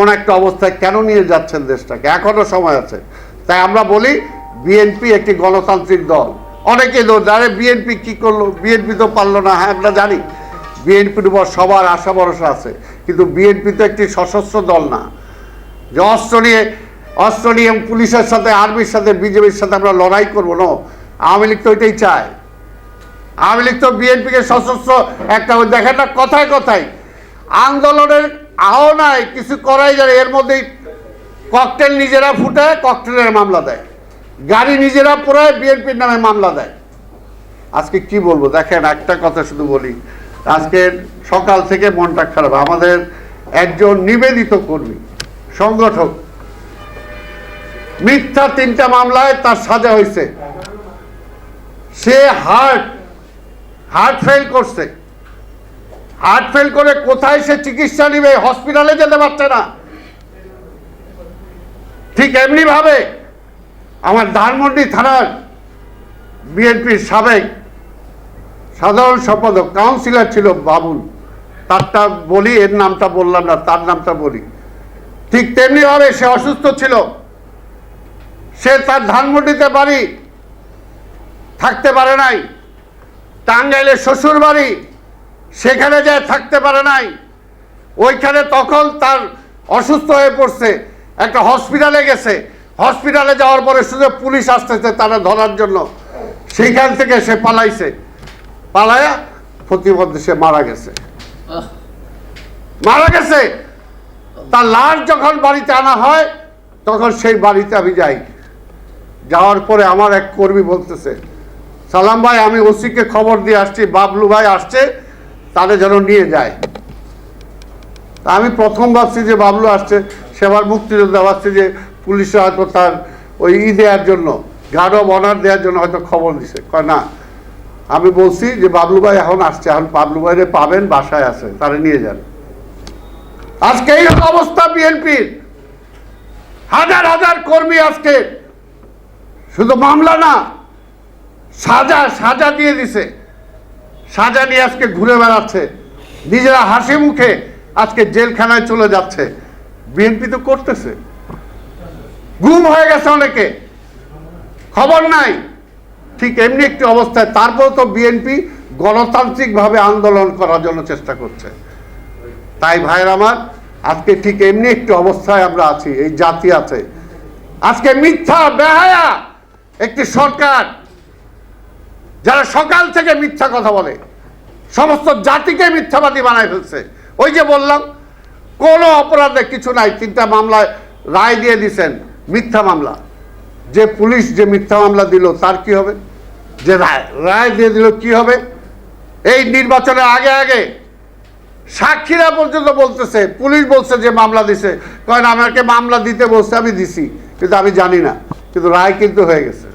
এমন একটা অবস্থায় কেন নিয়ে যাচ্ছেন দেশটাকে? এখনও সময় আছে। তাই আমরা বলি, বিএনপি একটি গণতান্ত্রিক দল। অনেকে দোষ আরে বিএনপি কি করল? বিএনপি তো পারল না। হ্যাঁ আমরা জানি, বিএনপির উপর সবার আশা ভরসা আছে। কিন্তু বিএনপি তো একটি সশস্ত্র দল না। যে অস্ত্র নিয়ে অস্ত্র নিয়ে পুলিশের সাথে, আর্মির সাথে বিজেপির সাথে আমরা লড়াই করব, না। আওয়ামী লীগ তো ওইটাই চায়। আওয়ামী লীগ তো বিএনপিকে সশস্ত্র একটা, দেখেন না, কথায় কথায় আন্দোলনের আহনায় কিছু করাই যায় এর মধ্যেই ককটেল নিজেরা ফুটে ককটেলের মামলা দেয়। গাড়ি নিজেরা পুরায় বিএনপির নামে মামলা দেয়। আজকে কি বলব? দেখেন, একটা কথা শুধু বলি। আজকে সকাল থেকে মনটা খারাপ। আমাদের একজন নিবেদিত কর্মী, সংগঠক, মিথ্যা তিনটা মামলায় তার সাজা হয়েছে। সে হার্ট হার্ট ফেল করছে। হার্ট ফেল করে কোথায় সে চিকিৎসা নিবে? হসপিটালে যেতে পারছে না। ঠিক এমনি ভাবে আমার ধানমন্ডি থানার বিএনপির সাবেক সাধারণ সম্পাদক কাউন্সিলর ছিল বাবুল। তারটা বলি, এর নামটা বললাম না, তার নামটা বলি। ঠিক তেমনি ভাবে সে অসুস্থ ছিল। সে তার ধানমন্ডিতে বাড়ি থাকতে পারে নাই। টাঙ্গাইলের শ্বশুর বাড়ি সেখানে যায় থাকতে পারে নাই ওইখানে তখন তার অসুস্থ হয়ে পড়ছে একটা হসপিটালে গেছে। হসপিটালে যাওয়ার পরে শুধু পুলিশ আসতেছে তারা ধরার জন্য। সেইখান থেকে সে পালাইছে। পালায়া প্রতিমধ্যে সে মারা গেছে। মারা গেছে। তার লাশ যখন বাড়িতে আনা হয় তখন সেই বাড়িতে আমি যাই। যাওয়ার পরে আমার এক কর্মী বলতেছে সালাম ভাই আমি ওসিকে খবর দিয়ে আসছি বাবলু ভাই আসছে তাদের যেন নিয়ে যায়। আমি প্রথম ভাবছি যে বাবলু আসছে, সেবার মুক্তিযোদ্ধা ভাবছি যে পুলিশে হয়তো তার ওই ই দেওয়ার জন্য গার্ড অনার দেওয়ার জন্য হয়তো খবর দিছে। কয়, না, আমি বলছি যে বাবলু ভাই এখন আসছে, এখন বাবলু ভাইরে পাবেন, বাসায় আছে, তারা নিয়ে যান। আজকে এই অবস্থা বিএনপির। হাজার হাজার কর্মী আজকে, শুধু মামলা না, সাজা সাজা দিয়ে দিছে। সাজা নিয়ে আজকে ঘুরে বেড়াচ্ছে। নিজেরা হাসি মুখে আজকে জেলখানায় চলে যাচ্ছে। বিএনপি তো করতেছে। গুম হয়ে গেছে অনেকে। খবর নাই। ঠিক এমনি একটি অবস্থায় তারপর তো বিএনপি গণতান্ত্রিকভাবে আন্দোলন করার জন্য চেষ্টা করছে। তাই ভাইয়ের আমার, আজকে ঠিক এমনি একটি অবস্থায় আমরা আছি, এই জাতি আছে। আজকে মিথ্যা বেহায়া একটি সরকার যারা সকাল থেকে মিথ্যা কথা বলে, সমস্ত জাতিকে মিথ্যাবাদী বানায় ফেলছে। ওই যে বললাম, কোনো অপরাধে কিছু নাই, তিনটা মামলায় রায় দিয়ে দিছেন, মিথ্যা মামলা। যে পুলিশ যে মিথ্যা মামলা দিল, তার কি হবে? যে রায় রায় দিয়ে দিল, কি হবে? এই নির্বাচনের আগে আগে সাক্ষীরা পর্যন্ত বলতেছে, পুলিশ বলছে যে মামলা দিছে। না, আমাকে মামলা দিতে বলছে, আমি দিছি, কিন্তু আমি জানি না। কিন্তু রায় কিন্তু হয়ে গেছে।